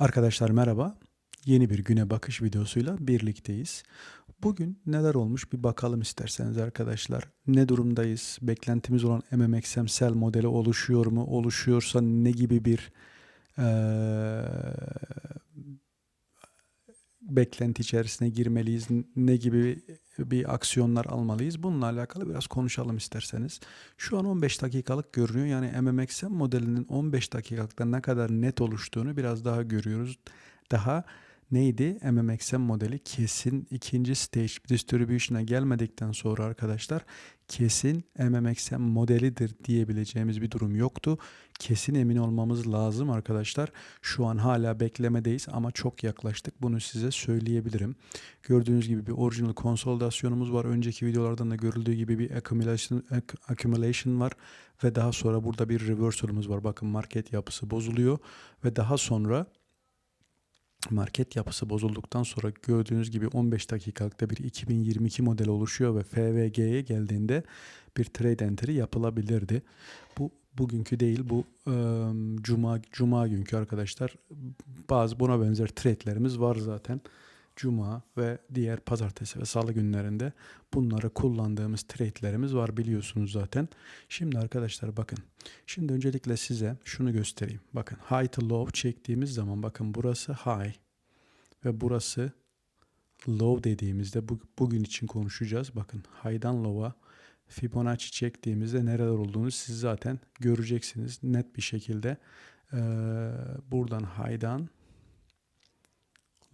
Arkadaşlar merhaba. Yeni bir güne bakış videosuyla birlikteyiz. Bugün neler olmuş bir bakalım isterseniz arkadaşlar. Ne durumdayız? Beklentimiz olan MMXM sell modeli oluşuyor mu? Oluşuyorsa ne gibi bir eee, beklenti içerisine girmeliyiz? Ne gibi bir aksiyonlar almalıyız? Bununla alakalı biraz konuşalım isterseniz. Şu an 15 dakikalık görünüyor. Yani MMXM modelinin 15 dakikalıkta ne kadar net oluştuğunu biraz daha görüyoruz. Daha neydi? MMXM modeli kesin ikinci stage distribution'a gelmedikten sonra arkadaşlar kesin MMXM modelidir diyebileceğimiz bir durum yoktu. Kesin emin olmamız lazım arkadaşlar. Şu an hala beklemedeyiz ama çok yaklaştık. Bunu size söyleyebilirim. Gördüğünüz gibi bir orijinal konsolidasyonumuz var. Önceki videolardan da görüldüğü gibi bir accumulation, acc- accumulation var ve daha sonra burada bir reversal'ımız var. Bakın market yapısı bozuluyor ve daha sonra market yapısı bozulduktan sonra gördüğünüz gibi 15 dakikalıkta bir 2022 modeli oluşuyor ve FVG'ye geldiğinde bir trade entry yapılabilirdi. Bu bugünkü değil bu ıı, cuma cuma günkü arkadaşlar bazı buna benzer trade'lerimiz var zaten. Cuma ve diğer pazartesi ve salı günlerinde bunları kullandığımız trade'lerimiz var biliyorsunuz zaten. Şimdi arkadaşlar bakın. Şimdi öncelikle size şunu göstereyim. Bakın high to low çektiğimiz zaman bakın burası high ve burası low dediğimizde bu, bugün için konuşacağız. Bakın high'dan low'a Fibonacci çektiğimizde nereler olduğunu siz zaten göreceksiniz net bir şekilde. Ee, buradan high'dan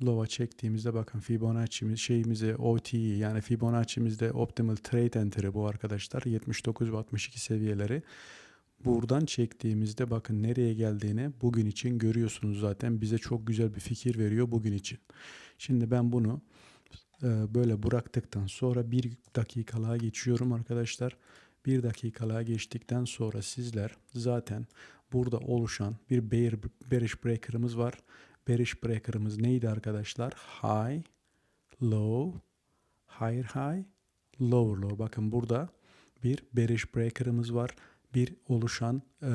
low'a çektiğimizde bakın Fibonacci'miz şeyimize OTE yani Fibonacci'mizde Optimal Trade Entry bu arkadaşlar 79 ve 62 seviyeleri. Buradan çektiğimizde bakın nereye geldiğini bugün için görüyorsunuz zaten bize çok güzel bir fikir veriyor bugün için. Şimdi ben bunu e, böyle bıraktıktan sonra bir dakikalığa geçiyorum arkadaşlar. Bir dakikalığa geçtikten sonra sizler zaten burada oluşan bir bear, bearish breaker'ımız var. Bearish breaker'ımız neydi arkadaşlar? High, low, higher high, lower low. Bakın burada bir bearish breaker'ımız var. Bir oluşan eee,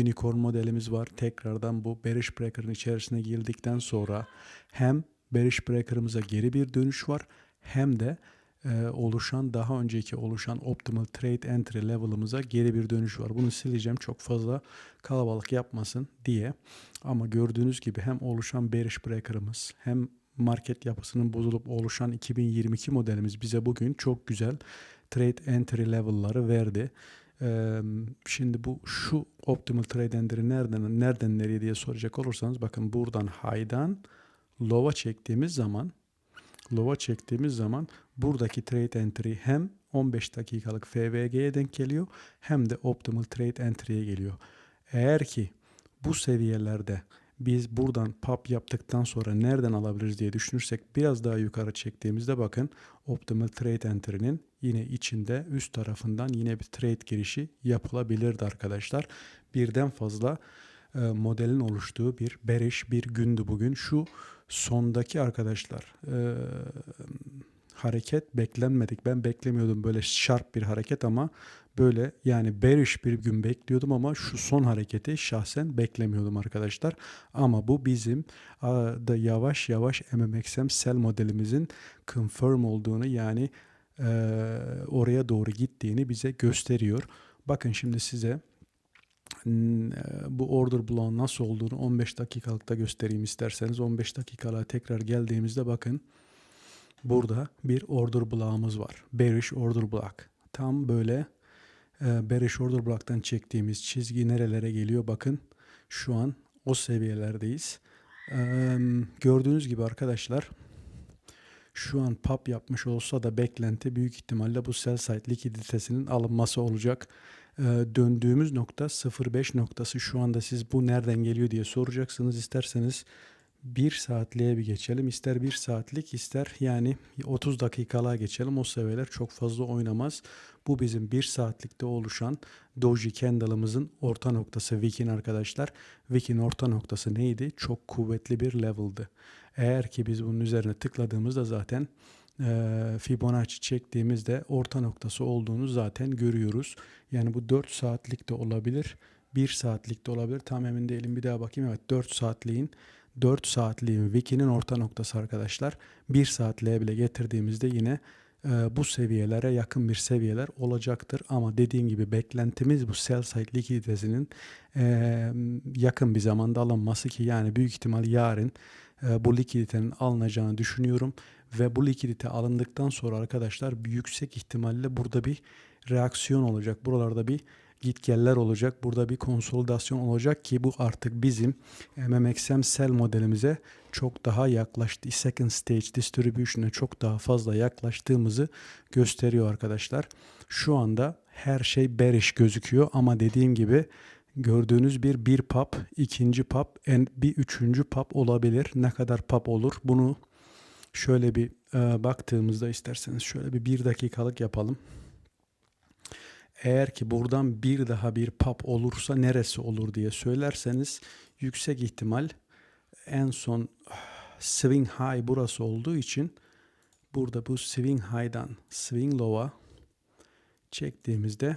unicorn modelimiz var. Tekrardan bu bearish breaker'ın içerisine girdikten sonra hem bearish breaker'ımıza geri bir dönüş var hem de eee, oluşan daha önceki oluşan optimal trade entry level'ımıza geri bir dönüş var. Bunu sileceğim çok fazla kalabalık yapmasın diye. Ama gördüğünüz gibi hem oluşan bearish breaker'ımız hem market yapısının bozulup oluşan 2022 modelimiz bize bugün çok güzel trade entry level'ları verdi. Eee, şimdi bu şu optimal trade entry nereden nereden nereye diye soracak olursanız bakın buradan high'dan low'a çektiğimiz zaman low'a çektiğimiz zaman buradaki trade entry hem 15 dakikalık FVG'ye denk geliyor hem de optimal trade entry'ye geliyor. Eğer ki bu seviyelerde biz buradan pop yaptıktan sonra nereden alabiliriz diye düşünürsek biraz daha yukarı çektiğimizde bakın Optimal Trade Entry'nin yine içinde üst tarafından yine bir trade girişi yapılabilirdi arkadaşlar. Birden fazla e, modelin oluştuğu bir bearish bir gündü bugün. Şu sondaki arkadaşlar e, hareket beklenmedik. Ben beklemiyordum böyle sharp bir hareket ama böyle yani bearish bir gün bekliyordum ama şu son hareketi şahsen beklemiyordum arkadaşlar. Ama bu bizim da yavaş yavaş MMXM sell modelimizin confirm olduğunu yani e, oraya doğru gittiğini bize gösteriyor. Bakın şimdi size bu order bloğun nasıl olduğunu 15 dakikalıkta göstereyim isterseniz. 15 dakikalığa tekrar geldiğimizde bakın burada bir order bloğumuz var. Bearish order block. Tam böyle e, bearish order block'tan çektiğimiz çizgi nerelere geliyor bakın. Şu an o seviyelerdeyiz. E, gördüğünüz gibi arkadaşlar şu an pop yapmış olsa da beklenti büyük ihtimalle bu sell side likiditesinin alınması olacak. Ee, döndüğümüz nokta 0.5 noktası şu anda siz bu nereden geliyor diye soracaksınız. İsterseniz 1 saatliğe bir geçelim. İster 1 saatlik ister yani 30 dakikalığa geçelim. O seviyeler çok fazla oynamaz. Bu bizim 1 saatlikte oluşan Doji Candle'ımızın orta noktası Wick'in arkadaşlar. Wick'in orta noktası neydi? Çok kuvvetli bir level'dı. Eğer ki biz bunun üzerine tıkladığımızda zaten Fibonacci çektiğimizde orta noktası olduğunu zaten görüyoruz. Yani bu 4 saatlik de olabilir, 1 saatlik de olabilir. Tam emin değilim. Bir daha bakayım. Evet 4 saatliğin 4 saatliğin Wiki'nin orta noktası arkadaşlar. 1 saatliğe bile getirdiğimizde yine e, bu seviyelere yakın bir seviyeler olacaktır. Ama dediğim gibi beklentimiz bu sell side likiditesinin e, yakın bir zamanda alınması ki yani büyük ihtimal yarın bu likiditenin alınacağını düşünüyorum. Ve bu likidite alındıktan sonra arkadaşlar yüksek ihtimalle burada bir reaksiyon olacak. Buralarda bir gitgeller olacak. Burada bir konsolidasyon olacak ki bu artık bizim MMXM sell modelimize çok daha yaklaştı. Second stage distribution'a çok daha fazla yaklaştığımızı gösteriyor arkadaşlar. Şu anda her şey bearish gözüküyor ama dediğim gibi gördüğünüz bir bir pap, ikinci pap, en bir üçüncü pap olabilir. Ne kadar pap olur? Bunu şöyle bir e, baktığımızda isterseniz şöyle bir bir dakikalık yapalım. Eğer ki buradan bir daha bir pap olursa neresi olur diye söylerseniz yüksek ihtimal en son swing high burası olduğu için burada bu swing high'dan swing low'a çektiğimizde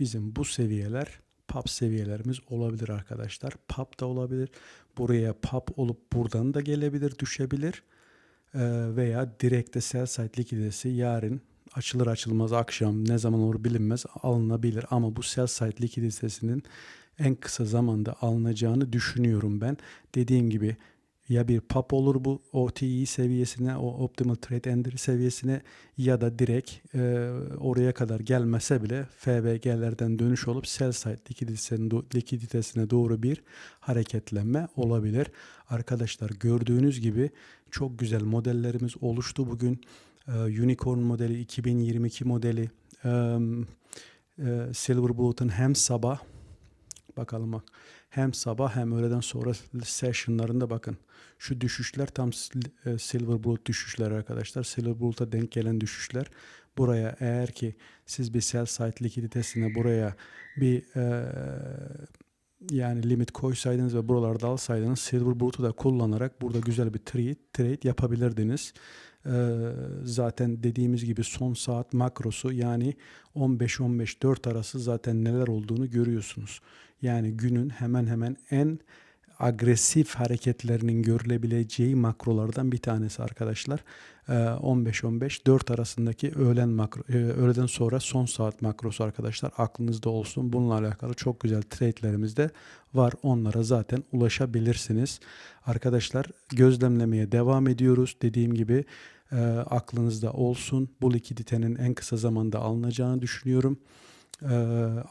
bizim bu seviyeler pop seviyelerimiz olabilir arkadaşlar. Pop da olabilir. Buraya pop olup buradan da gelebilir, düşebilir. Ee, veya direkte sell side likiditesi yarın açılır açılmaz akşam ne zaman olur bilinmez alınabilir. Ama bu sell side likiditesinin en kısa zamanda alınacağını düşünüyorum ben. Dediğim gibi ya bir pop olur bu OTE seviyesine, o Optimal Trade Entry seviyesine ya da direkt e, oraya kadar gelmese bile FBG'lerden dönüş olup sell side likiditesine doğru bir hareketlenme olabilir. Arkadaşlar gördüğünüz gibi çok güzel modellerimiz oluştu bugün. E, Unicorn modeli, 2022 modeli, e, e, Silver Bullet'ın hem sabah bakalım bak hem sabah hem öğleden sonra sessionlarında bakın. Şu düşüşler tam e, Silver Bullet düşüşler arkadaşlar. Silver Bullet'a denk gelen düşüşler. Buraya eğer ki siz bir sell side likiditesine buraya bir e, yani limit koysaydınız ve buralarda alsaydınız Silver Bullet'u da kullanarak burada güzel bir trade, trade yapabilirdiniz. Ee, zaten dediğimiz gibi son saat makrosu yani 15-15-4 arası zaten neler olduğunu görüyorsunuz. Yani günün hemen hemen en agresif hareketlerinin görülebileceği makrolardan bir tanesi arkadaşlar. 15-15 ee, 4 arasındaki öğlen makro e, öğleden sonra son saat makrosu arkadaşlar aklınızda olsun. Bununla alakalı çok güzel trade'lerimiz de var. Onlara zaten ulaşabilirsiniz. Arkadaşlar gözlemlemeye devam ediyoruz. Dediğim gibi e, aklınızda olsun. Bu likiditenin en kısa zamanda alınacağını düşünüyorum. Ee,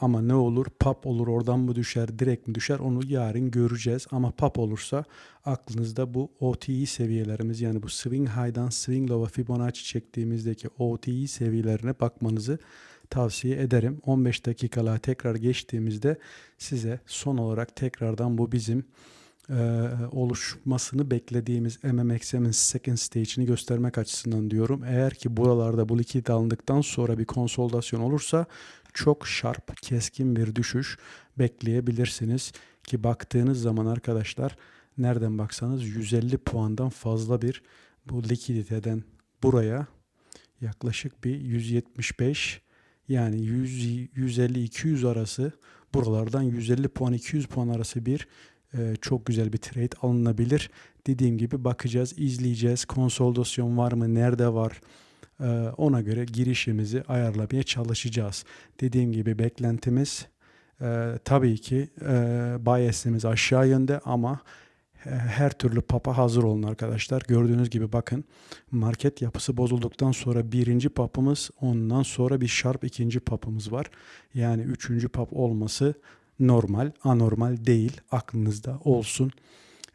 ama ne olur pap olur oradan mı düşer direkt mi düşer onu yarın göreceğiz. Ama pap olursa aklınızda bu OTE seviyelerimiz yani bu swing high'dan swing low'a Fibonacci çektiğimizdeki OTE seviyelerine bakmanızı tavsiye ederim. 15 dakikalığa tekrar geçtiğimizde size son olarak tekrardan bu bizim e, oluşmasını beklediğimiz MMXM'in second stage'ini göstermek açısından diyorum. Eğer ki buralarda bu likit alındıktan sonra bir konsolidasyon olursa çok şarp, keskin bir düşüş bekleyebilirsiniz. Ki baktığınız zaman arkadaşlar nereden baksanız 150 puandan fazla bir bu likiditeden buraya yaklaşık bir 175 yani 100 150 200 arası buralardan 150 puan 200 puan arası bir e, çok güzel bir trade alınabilir. Dediğim gibi bakacağız, izleyeceğiz. Konsolidasyon var mı? Nerede var? Ee, ona göre girişimizi ayarlamaya çalışacağız. Dediğim gibi beklentimiz e, tabii ki e, biasimiz aşağı yönde ama her türlü papa hazır olun arkadaşlar. Gördüğünüz gibi bakın market yapısı bozulduktan sonra birinci papımız ondan sonra bir sharp ikinci papımız var. Yani üçüncü pap olması normal, anormal değil. Aklınızda olsun.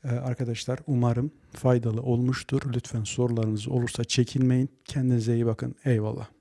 Ee, arkadaşlar umarım faydalı olmuştur. Lütfen sorularınız olursa çekinmeyin. Kendinize iyi bakın. Eyvallah.